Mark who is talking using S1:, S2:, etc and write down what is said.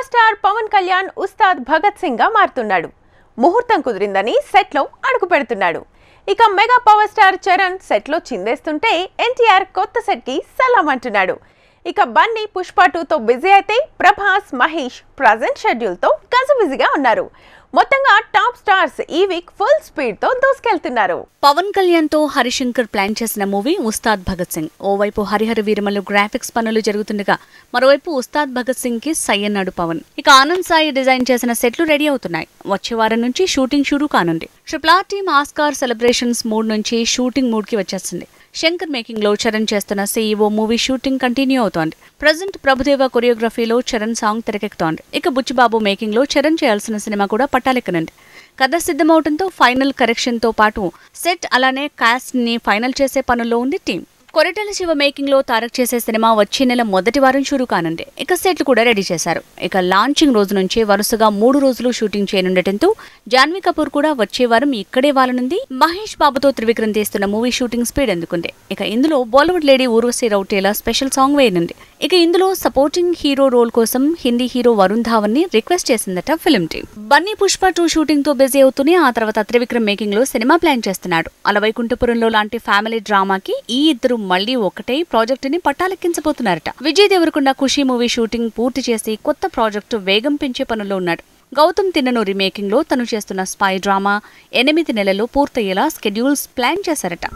S1: Power star Pawan Kalyan Ustaad Bhagat సింగ్గా మారుతున్నాడు. ముహూర్తం కుదిరిందని సెట్లో అడుగు పెడుతున్నాడు. ఇక మెగా పవర్ స్టార్ చరణ్ సెట్లో చిందేస్తుంటే ఎన్టీఆర్ కొత్త సెట్కి సలాం అంటున్నాడు. ఇక బన్నీ పుష్ప టూతో బిజీ అయితే ప్రభాస్ మహేష్ ప్రజెంట్ షెడ్యూల్తో బిజీగా ఉన్నారు. మొత్తంగా టాప్ స్టార్స్ ఈ వీక్ ఫుల్ స్పీడ్తో దూసుకెళ్తున్నారు.
S2: పవన్ కళ్యాణ్తో హరిశంకర్ ప్లాన్ చేసిన మూవీ ఉస్తాద్ భగత్ సింగ్. ఓవైపు హరిహర వీరమలు గ్రాఫిక్స్ పనులు జరుగుతుండగా మరోవైపు ఉస్తాద్ భగత్ సింగ్కి సై అన్నాడు పవన్. ఇక ఆనంద్ సాయి డిజైన్ చేసిన సెట్లు రెడీ అవుతున్నాయి. వచ్చే వారం నుంచి షూటింగ్ షురూ కానుంది. Triple R team Oscar celebrations mood నుంచి షూటింగ్ మూడ్కి వచ్చేస్తుంది. శంకర్ మేకింగ్లో చరణ్ చేస్తున్న సీఈఓ మూవీ షూటింగ్ కంటిన్యూ అవుతోంది. ప్రజెంట్ ప్రభుదేవ కొరియోగ్రఫీలో చరణ్ సాంగ్ తెరకెక్కుతోంది. ఇక బుచ్చిబాబు మేకింగ్లో చరణ్ చేయాల్సిన సినిమా కూడా పట్టాలెక్కనుంది. కథ సిద్ధమవడంతో ఫైనల్ కరెక్షన్తో పాటు సెట్ అలానే కాస్ట్ని ఫైనల్ చేసే పనుల్లో ఉంది టీం. కొరటల శివ మేకింగ్లో తారక్ చేసే సినిమా వచ్చే నెల మొదటి వారం షురూ కానుంది. ఇక సెట్లు కూడా రెడీ చేశారు. ఇక లాంచింగ్ రోజు నుంచి వరుసగా మూడు రోజులు షూటింగ్ చేయనుండటంతో జాన్వీ కపూర్ కూడా వచ్చే వారం ఇక్కడే వాలనుంది. మహేష్ బాబుతో త్రివిక్రమ్ తీస్తున్న మూవీ షూటింగ్ స్పీడ్ అందుకుంది. ఇక ఇందులో Bollywood lady Urvashi Rautela special song వేయనుంది. ఇక ఇందులో సపోర్టింగ్ హీరో రోల్ కోసం హిందీ హీరో వరుణ్ ధావన్ని రిక్వెస్ట్ చేసిందట film team. Bunny Pushpa two షూటింగ్తో busy అవుతూనే ఆ తర్వాత త్రివిక్రమ్ మేకింగ్లో సినిమా ప్లాన్ చేస్తున్నాడు. అలవైకుంఠపురంలో లాంటి ఫ్యామిలీ డ్రామాకి ఈ ఇద్దరు మళ్ళీ ఒకటే ప్రాజెక్ట్ని పట్టాలెక్కించబోతున్నారట. విజయ్ దేవరకొండ ఖుషీ మూవీ షూటింగ్ పూర్తి చేసి కొత్త ప్రాజెక్టు వేగం పెంచే పనుల్లో ఉన్నాడు. గౌతమ్ తిన్నను రీమేకింగ్లో తను చేస్తున్న స్పై డ్రామా ఎనిమిది నెలల్లో పూర్తయ్యేలా స్కెడ్యూల్స్ ప్లాన్ చేశారట.